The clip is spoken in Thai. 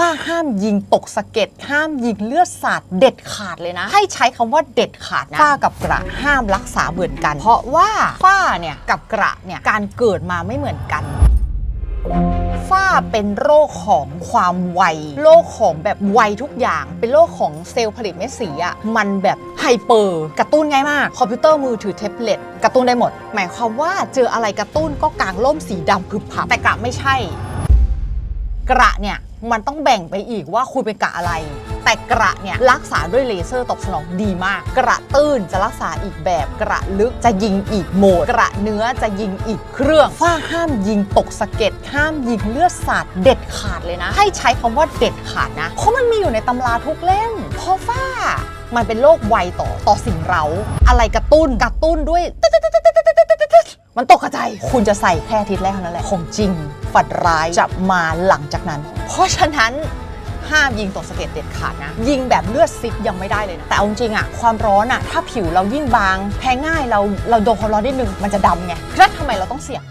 ว่าห้ามยิงตกสะเก็ดห้ามยิงเลือดสาดเด็ดขาดเลยนะ ให้ใช้คำว่าเด็ดขาดนะฝ้ากับกระห้ามรักษาเหมือนกัน เพราะว่าฝ้าเนี่ยกับกระเนี่ยการเกิดมาไม่เหมือนกันฝ้าเป็นโรคของความไวโรคของแบบไวทุกอย่าง เป็นโรคของเซลล์ผลิตเม็ดสีอะมันแบบไฮเปอร์กระตุ้นง่ายมาก คอมพิวเตอร์มือถือแท็บเล็ตกระตุ้นได้หมด หมายความว่าเจออะไรกระตุ้นก็กางล่มสีดำพึบพับแต่กระไม่ใช่ กระเนี่ยมันต้องแบ่งไปอีกว่าคุณเป็นกระอะไร แต่กระเนี่ยรักษาด้วยเลเซอร์ตอบสนองดีมาก กระตื้นจะรักษาอีกแบบ กระลึกจะยิงอีกโหมด กระเนื้อจะยิงอีกเครื่องฝ้าห้ามยิงตกสะเก็ดห้ามยิงเลือดสาดเด็ดขาดเลยนะ ให้ใช้คำว่าเด็ดขาดนะเพราะมันมีอยู่ในตำราทุกเล่มเพราะฝ้ามันเป็นโรคไวต่อต่อสิ่งเราอะไรกระตุ้นกระตุ้นด้วย มันตกกระจายคุณจะใส่แค่อาทิตย์แรกเท่านั้นแหละ ของจริง ฝันร้ายจะมาหลังจากนั้น เพราะฉะนั้นห้ามยิงตกสะเก็ดเด็ดขาดนะ ยิงแบบเลือดซิปยังไม่ได้เลยนะ แต่เอาจริงอะความร้อนอะถ้าผิวเรายิ่งบาง แพ้ง่ายเราเราโดนความร้อนนิดนึงมันจะดำไงแล้วทำไมเราต้องเสี่ยง